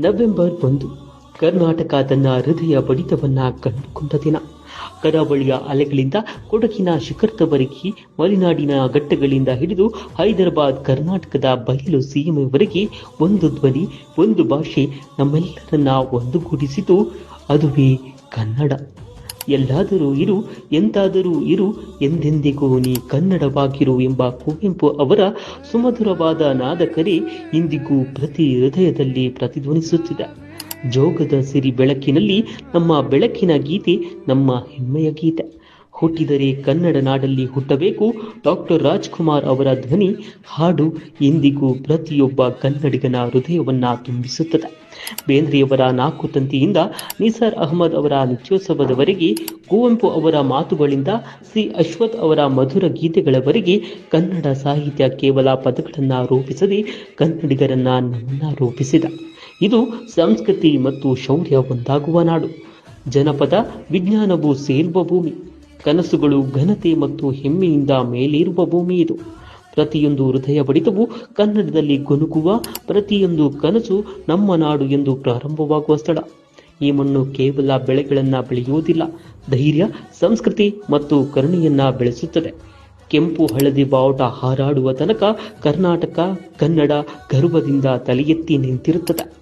November ಒಂದು, ಕರ್ನಾಟಕ ತನ್ನ ಹೃದಯ ಬಡಿತವನ್ನ ಕಂಡುಕೊಂಡ ದಿನ. ಕರಾವಳಿಯ ಅಲೆಗಳಿಂದ ಕೊಡಗಿನ ಶಿಖರದವರೆಗೆ, ಮಲೆನಾಡಿನ ಘಟ್ಟಗಳಿಂದ ಹಿಡಿದು ಹೈದರಾಬಾದ್, ಕರ್ನಾಟಕದ ಬಯಲು ಸೀಮೆವರೆಗೆ ಒಂದು ಧ್ವನಿ, ಒಂದು ಭಾಷೆ ನಮ್ಮೆಲ್ಲರನ್ನ ಒಂದುಗೂಡಿಸಿತು. ಅದುವೇ ಕನ್ನಡ. ಎಲ್ಲಾದರೂ ಇರು, ಎಂತಾದರೂ ಇರು, ಎಂದೆಂದಿಗೂ ನೀ ಕನ್ನಡವಾಗಿರು ಎಂಬ ಕುವೆಂಪು ಅವರ ಸುಮಧುರವಾದ ನಾದಕರಿ ಇಂದಿಗೂ ಪ್ರತಿ ಹೃದಯದಲ್ಲಿ ಪ್ರತಿಧ್ವನಿಸುತ್ತಿದೆ. ಜೋಗದ ಸಿರಿ ಬೆಳಕಿನಲ್ಲಿ ನಮ್ಮ ಬೆಳಕಿನ ಗೀತೆ, ನಮ್ಮ ಹೆಮ್ಮೆಯ ಗೀತೆ. ಹುಟ್ಟಿದರೆ ಕನ್ನಡ ನಾಡಲ್ಲಿ ಹುಟ್ಟಬೇಕು ಡಾಕ್ಟರ್ ರಾಜ್ಕುಮಾರ್ ಅವರ ಧ್ವನಿ. ಹಾಡು ಇಂದಿಗೂ ಪ್ರತಿಯೊಬ್ಬ ಕನ್ನಡಿಗನ ಹೃದಯವನ್ನ ತುಂಬಿಸುತ್ತದೆ. ಬೇಂದ್ರೆಯವರ ನಾಲ್ಕು ತಂತಿಯಿಂದ ನಿಸಾರ್ ಅಹಮದ್ ಅವರ ನಿತ್ಯೋತ್ಸವದವರೆಗೆ, ಕುವೆಂಪು ಅವರ ಮಾತುಗಳಿಂದ ಸಿ. ಅಶ್ವಥ್ ಅವರ ಮಧುರ ಗೀತೆಗಳವರೆಗೆ ಕನ್ನಡ ಸಾಹಿತ್ಯ ಕೇವಲ ಪದಗಳನ್ನು ರೂಪಿಸದೆ ಕನ್ನಡಿಗರನ್ನ ನಮ್ಮನ್ನ ರೂಪಿಸಿದ. ಇದು ಸಂಸ್ಕೃತಿ ಮತ್ತು ಶೌರ್ಯ ಒಂದಾಗುವ ನಾಡು. ಜನಪದ ವಿಜ್ಞಾನವು ಸೇರುವ ಭೂಮಿ. ಕನಸುಗಳು ಘನತೆ ಮತ್ತು ಹೆಮ್ಮೆಯಿಂದ ಮೇಲೇರುವ ಭೂಮಿ ಇದು. ಪ್ರತಿಯೊಂದು ಹೃದಯ ಬಡಿತವು ಕನ್ನಡದಲ್ಲಿ ಗೊನುಗುವ ಪ್ರತಿಯೊಂದು ಕನಸು ನಮ್ಮ ನಾಡು ಎಂದು ಪ್ರಾರಂಭವಾಗುವ ಸ್ಥಳ. ಈ ಮಣ್ಣು ಕೇವಲ ಬೆಳೆಗಳನ್ನ ಬೆಳೆಯುವುದಿಲ್ಲ, ಧೈರ್ಯ, ಸಂಸ್ಕೃತಿ ಮತ್ತು ಕರುಣೆಯನ್ನ ಬೆಳೆಸುತ್ತದೆ. ಕೆಂಪು ಹಳದಿ ಬಾವುಟ ಹಾರಾಡುವ ತನಕ ಕರ್ನಾಟಕ ಕನ್ನಡ ಗರ್ವದಿಂದ ತಲೆಯೆತ್ತಿ ನಿಂತಿರುತ್ತದೆ.